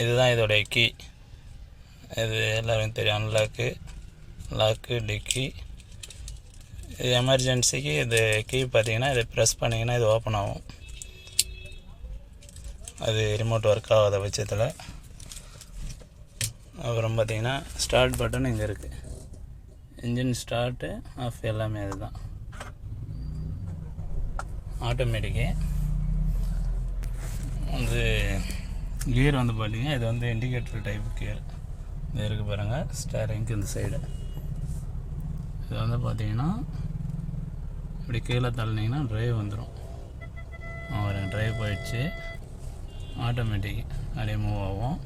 இதுதான் இதோடைய கீ. இது எல்லாருக்கும் தெரியும். அன்லாக்கு லாக்கு டிக்கி இது எமர்ஜென்சிக்கு இது கீ பார்த்தீங்கன்னா இதை ப்ரெஸ் பண்ணிங்கன்னா இது ஓப்பன் ஆகும். அது ரிமோட் ஒர்க் ஆகாத பட்சத்தில். அப்புறம் பார்த்தீங்கன்னா ஸ்டார்ட் பட்டன் இங்கே இருக்குது இன்ஜின் ஸ்டார்ட்டு ஆஃப் எல்லாமே அதுதான் ஆட்டோமேட்டிக்கு வந்து கியர் வந்து பார்த்தீங்கன்னா இது வந்து இண்டிகேட்டர் டைப் கியர் இது இருக்குது பாருங்கள் ஸ்டேரிங்க்கு இந்த சைடு இது வந்து பார்த்தீங்கன்னா இப்படி கீழே தள்ளினீங்கன்னா ட்ரைவ் வந்துடும் ஒரு ட்ரைவ் போயிடுச்சு. ஆட்டோமேட்டிக் அப்படியே மூவ் ஆகும்.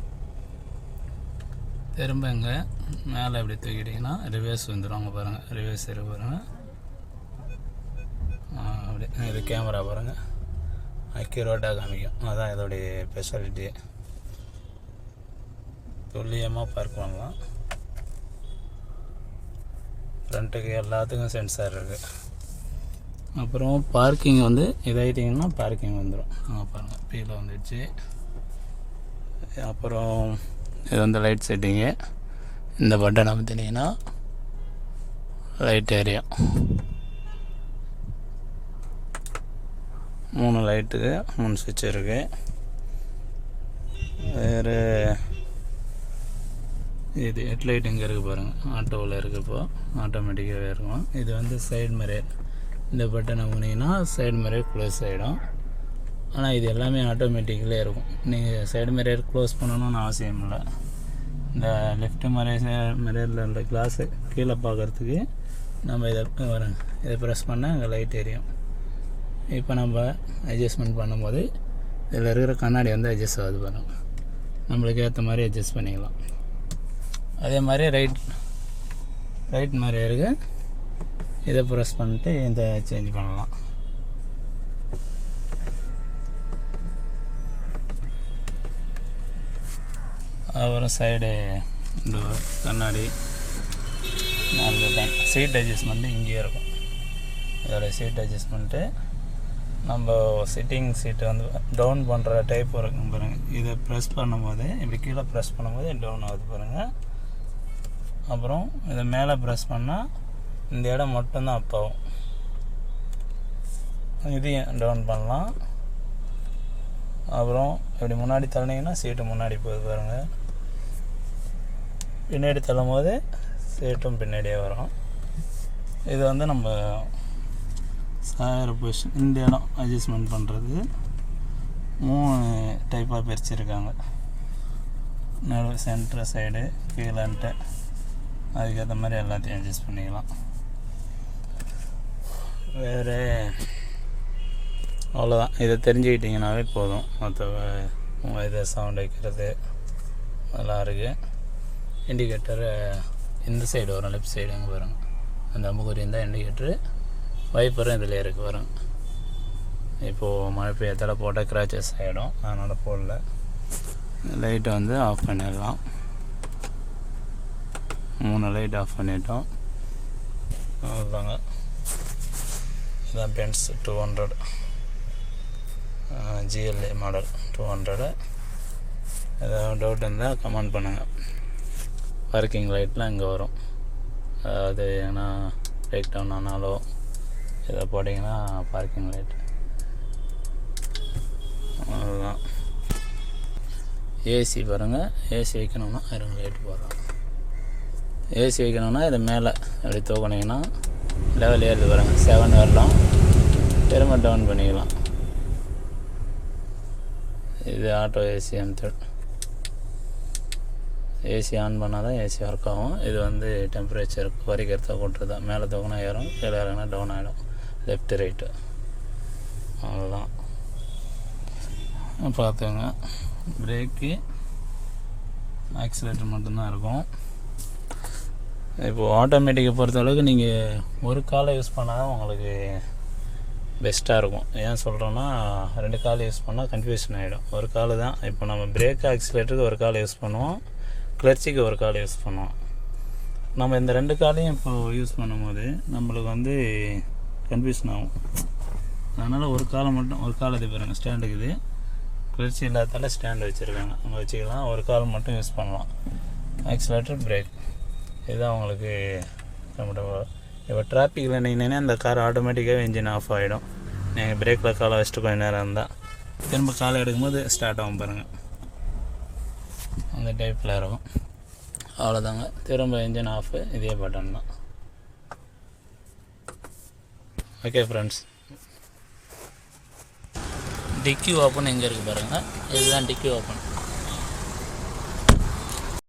திரும்ப இங்கே மேலே இப்படி தூக்கிட்டிங்கன்னா ரிவர்ஸ் வந்துடும் அங்கே பாருங்கள் ரிவர்ஸ் இருக்கு பாருங்கள் அப்படி இது கேமரா பாருங்கள் அக்யூரேட்டாக காமிக்கும். அதுதான் இதோடைய ஸ்பெஷாலிட்டி துல்லியமாக பார்க் பண்ணலாம் ஃப்ரண்ட்டுக்கு எல்லாத்துக்கும் சென்சார் இருக்குது அப்புறம் பார்க்கிங் வந்து இதாகிட்டிங்கன்னா பார்க்கிங் வந்துடும் ஆ பாருங்கள் கீழே வந்துடுச்சு அப்புறம் இது வந்து லைட் செட்டிங்கு இந்த பட்டன் அமுத்தினீங்கன்னா லைட் ஏரியா மூணு லைட்டுக்கு மூணு சுவிட்ச் இருக்குது வேறு இது ஹெட்லைட் இங்கே இருக்குது பாருங்கள் ஆட்டோவில் இருக்கப்போ ஆட்டோமேட்டிக்காகவே இருக்கும். இது வந்து சைடு மிரர் இந்த பட்டனை அமுனிங்கன்னா சைடு மிரர் க்ளோஸ் ஆகிடும் ஆனால் இது எல்லாமே ஆட்டோமேட்டிக்கிலே இருக்கும். நீங்கள் சைடு மிரர் க்ளோஸ் பண்ணணும்னு அவசியம் இல்லை. இந்த லெஃப்ட் மிரர் மிரரில் உள்ள கிளாஸு கீழே பார்க்குறதுக்கு நம்ம இதை வரேன் இதை ப்ரெஸ் பண்ணால் அங்கே லைட் எரியும். இப்போ நம்ம அட்ஜஸ்ட்மெண்ட் பண்ணும்போது இதில் இருக்கிற கண்ணாடி வந்து அட்ஜஸ்ட் ஆகுது பாருங்க. நம்மளுக்கு ஏற்ற மாதிரி அட்ஜஸ்ட் பண்ணிக்கலாம். அதே மாதிரி ரைட் ரைட் மாதிரி இருக்குது இதை ப்ரெஸ் பண்ணிட்டு இதை சேஞ்ச் பண்ணலாம். அப்புறம் சைடு இந்த கண்ணாடி. நாலு பட்டன் சீட் அட்ஜஸ்ட்மெண்ட்டு இங்கேயே இருக்கும். இதோட சீட் அட்ஜஸ்ட்மெண்ட்டு நம்ம சிட்டிங் சீட்டு வந்து டவுன் பண்ணுற டைப் இருக்கும் பாருங்கள் இதை ப்ரெஸ் பண்ணும்போது இப்படி கீழே ப்ரெஸ் பண்ணும்போது டவுன் ஆகுது பாருங்கள் அப்புறம் இதை மேலே ப்ரெஸ் பண்ணால் இந்த இடம் மட்டும்தான் அப்பாகும் இதையும் டவுன் பண்ணலாம். அப்புறம் இப்படி முன்னாடி தள்ளினீங்கன்னா சீட்டு முன்னாடி போகுது பாருங்கள் பின்னாடி தள்ளும் போது சீட்டும் பின்னாடியே வரும். இது வந்து நம்ம சாயிர பொசிஷன் இந்த இடம் அட்ஜஸ்ட்மெண்ட் பண்ணுறது மூணு டைப்பாக பிரிச்சிருக்காங்க. நடு சென்ட்ரு சைடு கீழன்ட்டு அதுக்கேற்ற மாதிரி எல்லாத்தையும் அட்ஜஸ்ட் பண்ணிக்கலாம். வேறு அவ்வளோதான் இதை தெரிஞ்சுக்கிட்டிங்கனாவே போதும். மற்ற உங்கள் இதை சவுண்ட் வைக்கிறது அதெல்லாம் இருக்குது இண்டிகேட்டர் இந்த சைடு வரும் லெஃப்ட் சைடு அங்கே வரும் அந்த அம்புக்குறி இருந்தால் இண்டிகேட்டரு வைப்பரும் இதில் இருக்கு வரும் இப்போது மழை பெய்யத்தில் போட்டால் கிராச்சஸ் ஆகிடும் அதனால் போடல. லைட்டை வந்து ஆஃப் பண்ணிடலாம். மூணு லைட் ஆஃப் பண்ணிட்டோம். அவ்வளோதாங்க இதான் Benz two hundred GLA model two hundred ஏதாவது டவுட் இருந்தால் கமெண்ட் பண்ணுங்கள் பார்க்கிங் லைட்லாம் இங்கே வரும். அதாவது ஏன்னா பிரேக் டவுன் ஆனாலோ இதை போட்டிங்கன்னா பார்க்கிங் லைட் அதுதான் ஏசி பாருங்கள் ஏசி வைக்கணும்னா இரண்டு லைட் போடுறோம். ஏசி வைக்கணும்னா இது மேலே அப்படி தூக்கினீங்கன்னா லெவல் ஏறுது பாருங்கள் செவன் வரலாம். திரும்ப டவுன் பண்ணிக்கலாம். இது auto AC method AC on பண்ணால் தான் ஏசி ஒர்க் ஆகும். இது வந்து டெம்பரேச்சர் குறைக்கிறத கொட்டுறது தான் மேலே தூக்கினா ஏறும். கீழே இறங்கினா டவுன் ஆகிடும் லெஃப்ட் ரைட்டு அவ்வளோதான் பார்த்துங்க பிரேக்கு ஆக்சிலேட்டர் மட்டும்தான் இருக்கும். இப்போது ஆட்டோமேட்டிக்கை பொறுத்தளவுக்கு நீங்கள் ஒரு காலை யூஸ் பண்ணால் உங்களுக்கு பெஸ்ட்டாக இருக்கும். ஏன் சொல்கிறோன்னா ரெண்டு கால் யூஸ் பண்ணால் கன்ஃபியூஷன் ஆகிடும் ஒரு கால் தான். இப்போ நம்ம பிரேக் ஆக்சிலேட்டருக்கு ஒரு கால் யூஸ் பண்ணுவோம். கிளர்ச்சிக்கு ஒரு கால் யூஸ் பண்ணுவோம். நம்ம இந்த ரெண்டு காலையும் இப்போ யூஸ் பண்ணும்போது நம்மளுக்கு வந்து கன்ஃபியூஷன் ஆகும். அதனால் ஒரு காலை மட்டும் ஒரு கால் இது பாருங்கள் ஸ்டாண்டுக்கு இது கிளர்ச்சி இல்லாதால ஸ்டாண்டு வச்சுருக்காங்க. அங்கே வச்சுக்கலாம். ஒரு கால் மட்டும் யூஸ் பண்ணலாம். ஆக்சிலேட்டர் பிரேக் இதுதான் உங்களுக்கு கம்ஃபர்டபுள் இப்போ டிராஃபிக்கில் நின்னே அந்த கார் ஆட்டோமேட்டிக்காகவே இன்ஜின் ஆஃப் ஆகிடும் நீங்கள் பிரேக்கில் காலை வச்சுட்டு கொஞ்சம் நேரம் இருந்தால் திரும்ப காலை எடுக்கும்போது ஸ்டார்ட் ஆகும் பாருங்கள் அந்த டைப்பில் இருக்கும். அவ்வளோதாங்க திரும்ப இன்ஜின் ஆஃப் இதே பட்டன் தான். ஓகே ஃப்ரெண்ட்ஸ் டிக்கி ஓப்பன் எங்கே இருக்குது பாருங்கள் இதுதான் டிக்கி ஓப்பன்